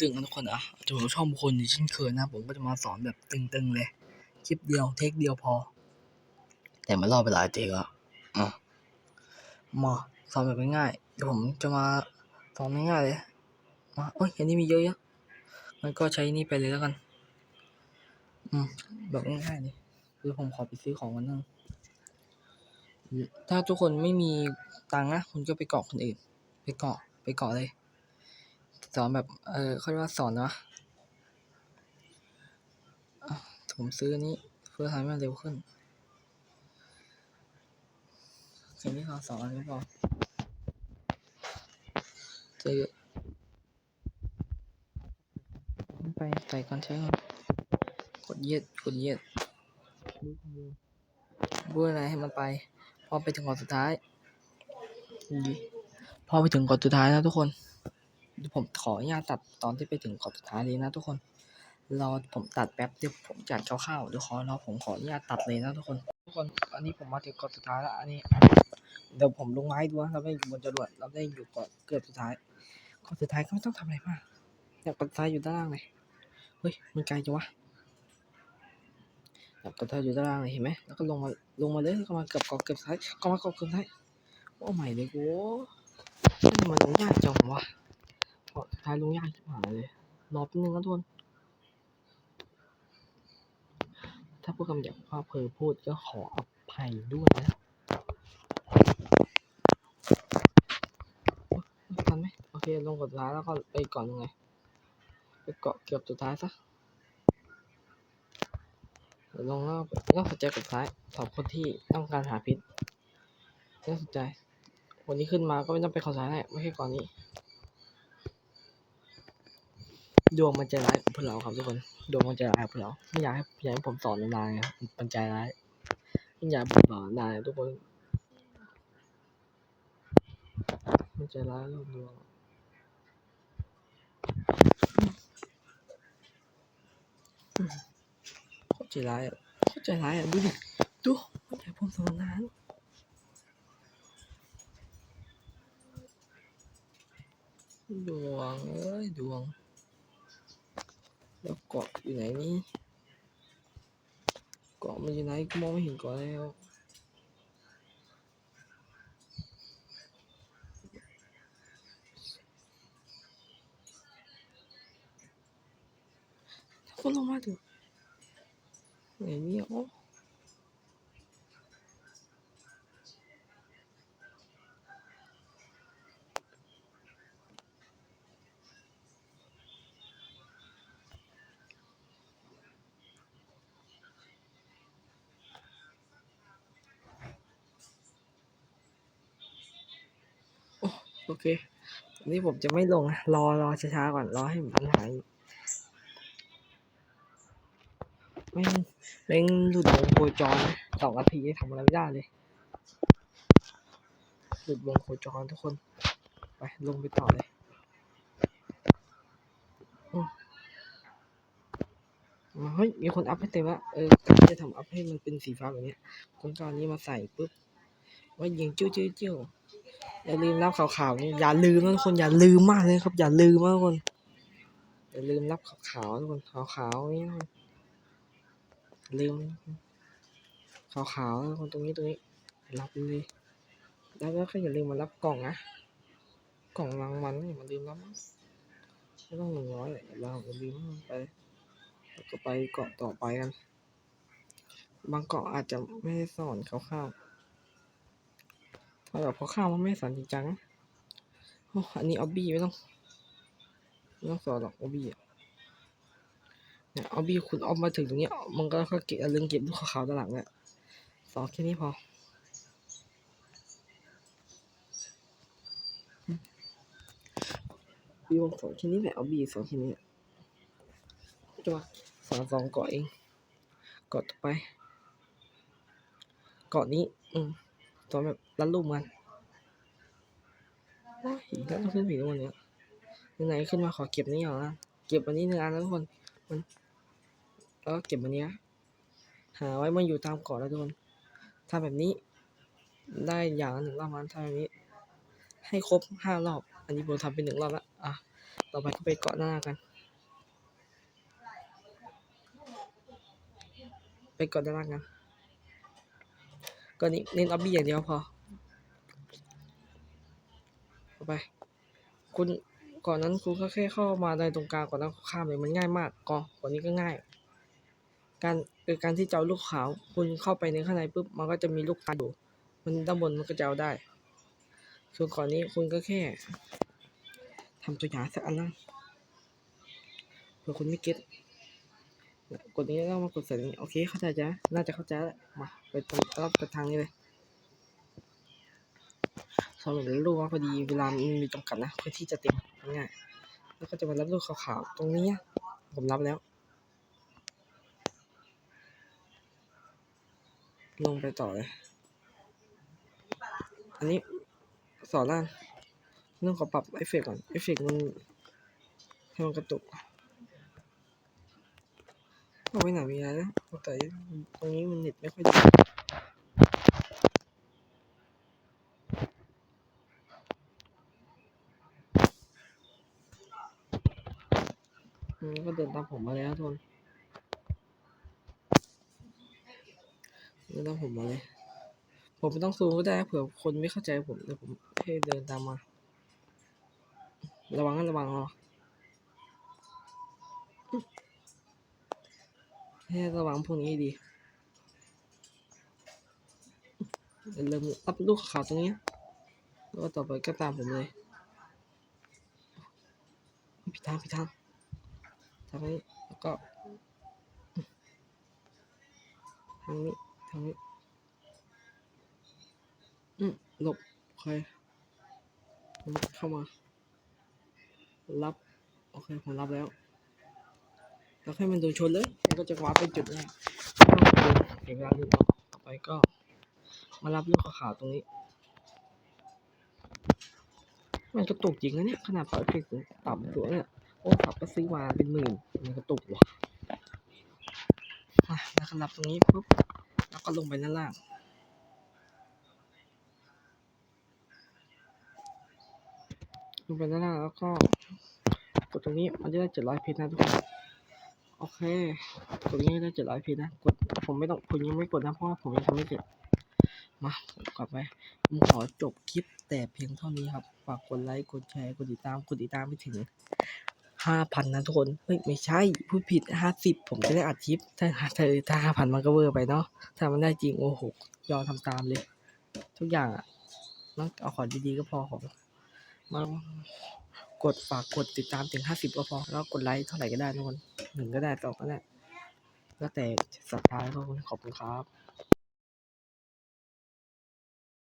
ตึงๆนะทุกคนอะจะผมชองบุคคลอย่างเช่นเคยนะ ผมก็จะมาสอนแบบตึงๆเลย คลิปเดียวเทคเดียวพอ แต่มันรอไปหลายเทคอะอะมาสอนแบบง่ายๆเดี๋ยวผมจะมาสอนง่ายๆเลยมาโอ้ยอันนี้มีเยอะแยะมันก็ใช้นี่ไปเลยแล้วกัน อืมแบบง่ายๆเลยคือผมขอไปซื้อของกันนึงถ้าทุกคนไม่มีตังค์นะคุณก็ไปเกาะคนอื่น ไปเกาะไปเกาะเลย สอนแบบ เออเขาเรียกว่าสอนนะผมซื้อนี้เพื่อทำให้มันเร็วขึ้นแค่นี้พอสองอันนี้พอซื้อไปใส่ก่อนใช้ก่อนกดเยียดกดเยียดบูอะไรให้มันไป พอไปถึงก่อนสุดท้าย พอไปถึงก่อนสุดท้ายนะทุกคน ผมขออนุญาตตัดตอนที่ไปถึงก่อนสุดท้ายเลยนะทุกคน รอผมตัดแป๊บเดียวผมจัดคร่าวๆเดี๋ยวขอรอผมขออนุญาตตัดเลยนะทุกคน ทุกคน อันนี้ผมมาถึงก่อนสุดท้ายแล้ว อันนี้ เดี๋ยวผมลงไม้ดูนะเราได้อยู่บนจรวดเราได้อยู่ก่อนเกือบสุดท้ายก่อนสุดท้ายก็ไม่ต้องทำอะไรมากอยากกดท้ายอยู่ด้านล่างเลย เฮ้ย มันไกลจังวะอยากกดท้ายอยู่ด้านล่างเลยเห็นไหมแล้วก็ลงมาลงมาเลยแล้วก็มาเกือบเกาะเกือบท้ายก็มาเกาะเกือบท้ายโอ้ใหม่เลยกูมันยากจังวะ พอสุดท้ายลงยากชิบหายเลยรอแป๊บนึงนะทุกคนถ้าพูดคำหยาบว่าเพอพูดก็ขออภัยด้วยนะทันไหมโอเคลงกดสุดท้ายแล้วก็ไปก่อนยังไงไปเกาะเกือบสุดท้ายซะลงแล้วก็สนใจกดสุดท้ายสอบคนที่ต้องการหาพิษน่าสนใจวันนี้ขึ้นมาก็ไม่ต้องไปขอสายแหละไม่ใช่ก่อนนี้ ดวงมันใจร้ายกับพวกเราครับทุกคน ดวงมันใจร้ายกับพวกเรา ไม่อยากให้อยากให้ผมสอนนานๆครับมันใจร้ายไม่อยากให้ผมสอนนานทุกคน มันใจร้ายกับดวงโคตรใจร้ายอะโคตรใจร้ายอะดูดิดูไม่อยากผมสอนนานดวงเอ้ยดวง แล้วเกาะอยู่ไหนนี่เกาะมันอยู่ไหนกูมองไม่เห็นเกาะแล้วก็ลงมาดูไหนนี่อ๋อ โอเคอันนี้ผมจะไม่ลงนะรอรอช้าๆก่อน รอให้มันหายไม่งแม่งหลุดวงโคจรนะสองนาทีทำอะไรไม่ได้เลยหลุดวงโคจรทุกคน ไป ลงไปต่อเลยเฮ้ย มีคนอัพให้เต็มละเออการจะทำอัพให้มันเป็นสีฟ้าแบบนี้คนก็เอาอันนี้มาใส่ปุ๊บ ว่ายิงจิ้วจิ้วจิ้ว อย่าลืมรับขาวๆนี่อย่าลืมนะทุกคนอย่าลืมมากเลยครับ อย่าลืมมากทุกคน อย่าลืมรับขาวๆทุกคนขาวๆนี่นะอย่ลืมขาวๆทุกคนตรงนี้ตรงนี้รับเลยแล้วก็อย่าลืมมารับกล่องนะกล่องรางวัลอย่ามาลืมรับไม่ต้องหนึ่งร้อยเลยเราอย่าลืมไปแล้วก็ไปเกาะต่อไปกันบางเกาะอาจจะไม่ได้สอนคร่าวๆ ถ้าแบบคร่าวมันไม่สอนจริงจังโอ้อันนี้ออบบี้ไม่ต้องไม่ต้องสอนหรอกออบบี้เนี่ยออบบี้คุณออฟมาถึงตรงนี้มันก็ก็เก็บอย่าลืมเก็บลูกขาวด้านหลังเนี่ยสอนแค่นี้พอบีวงสองแค่นี้แหละเอาบีสองแค่นี้จะมาสองสองเกาะเองเกาะต่อไปเกาะนี้ อืม ตัวแบบรัดรูปมันโอ้ยแล้วต้องขึ้นผีทุกวันเนี้ยไหนๆขึ้นมาขอเก็บนี้ก่อนนะเก็บอันนี้หนึ่งอันแล้วทุกคนมันแล้วก็เก็บอันเนี้ยหาไว้มันอยู่ตามเกาะแล้วทุกคนทำแบบนี้ ได้อย่างละหนึ่งรอบมันทำแบบนี้ ให้ครบห้ารอบ อันนี้ผมทำเป็นหนึ่งรอบละอะต่อไปก็ไปเกาะหน้ากัน ไปเกาะหน้ากัน ก็นี่เน้นออบบี้อย่างเดียวพอไป คุณก่อนนั้นคุณก็แค่เข้ามาในตรงกลางก่อนแล้วข้ามเลยมันง่ายมากก่อนก่อนนี้ก็ง่าย การคือการที่เจะเอาลูกขาว คุณเข้าไปในข้างในปุ๊บมันก็จะมีลูกปลาอยู่ มันด้านบนมันก็จะเอาได้ ส่วนก่อนนี้คุณก็แค่ทำตัวอย่างสักอันนะเผื่อคุณไม่เก็ต กดนี้แล้วมากดใส่ตรงนี้โอเคเข้าใจจ้ะน่าจะเข้าใจแล้วมาไปตรงรับไปทางนี้เลยสำหรับลูกว่าพอดีเวลามันมีจำกัดนะพื้นที่จะเต็มง่ายแล้วก็จะมารับลูกขาวๆตรงนี้ผมรับแล้ว ลงไปต่อเลย อันนี้สอนล่างเรื่องขอปรับเอฟเฟกต์ก่อนเอฟเฟกต์มันให้มันกระตุก เอาไว้ไหนมีอะไรนะแต่ตรงนี้มันเน็ตไม่ค่อยดีอืมก็เดินตามผมมาแล้วทุกคนเดินตามผมมาเลย ผมไม่ต้องซูมก็ได้เผื่อคนไม่เข้าใจผมเดี๋ยวผมให้เดินตามมา ระวังนะระวังอ๋อ ให้ระวังพวกนี้ดีเริ่มอัพลูกขาวตรงนี้แล้วต่อไปก็ตามผมเลยผิดทางผิดทางทางนี้แล้วก็ทางนี้ทางนี้อืมหลบโอเคผมเข้ามา รับ โอเค ผมรับแล้ว แล้วให้มันโดนชนเลย มันก็จะวาร์ปไปจุดแรกเดี๋ยวเวลาดูต่อไปก็ มารับลูกขาวตรงนี้ มันกระตุกจริงนะเนี่ย ขนาดปรับเอฟเฟกต์ต่ำตัวเนี่ย โอ้ขับก็ซื้อมาเป็นหมื่น มันกระตุกว่ะแล้วก็รับตรงนี้ปุ๊บ แล้วก็ลงไปด้านล่างลงไปด้านล่างแล้วก็กดตรงนี้มันจะได้เจ็ดร้อยเพชรนะทุกคน เคกดตรงนี้ได้เจ็ดร้อยเพชรนะ กด ผมไม่ต้องผมยังไม่กดนะ เพราะว่าผมยังทำไม่เสร็จ มาผมกลับไป ผมขอจบคลิปแต่เพียงเท่านี้ครับ ฝากกดไลค์ กดแชร์ กดติดตาม กดติดตามไปถึงห้าพันนะทุกคน เฮ้ย ไม่ใช่ พูดผิดห้าสิบผมจะได้อัดคลิป ถ้าถ้าถ้าห้าพันมันก็เวอร์ไปเนาะ ถ้ามันได้จริงโอ้โห ยอมทำตามเลย ทุกอย่างอะต้องเอาขอดีๆก็พอของมา กดฝากกดติดตามถึงห้าสิบก็พอ แล้วกดไลค์เท่าไหร่ก็ได้ทุกคนหนึ่งก็ได้สองก็ได้แล้วแต่สัปดาทุกคนขอบคุณครับ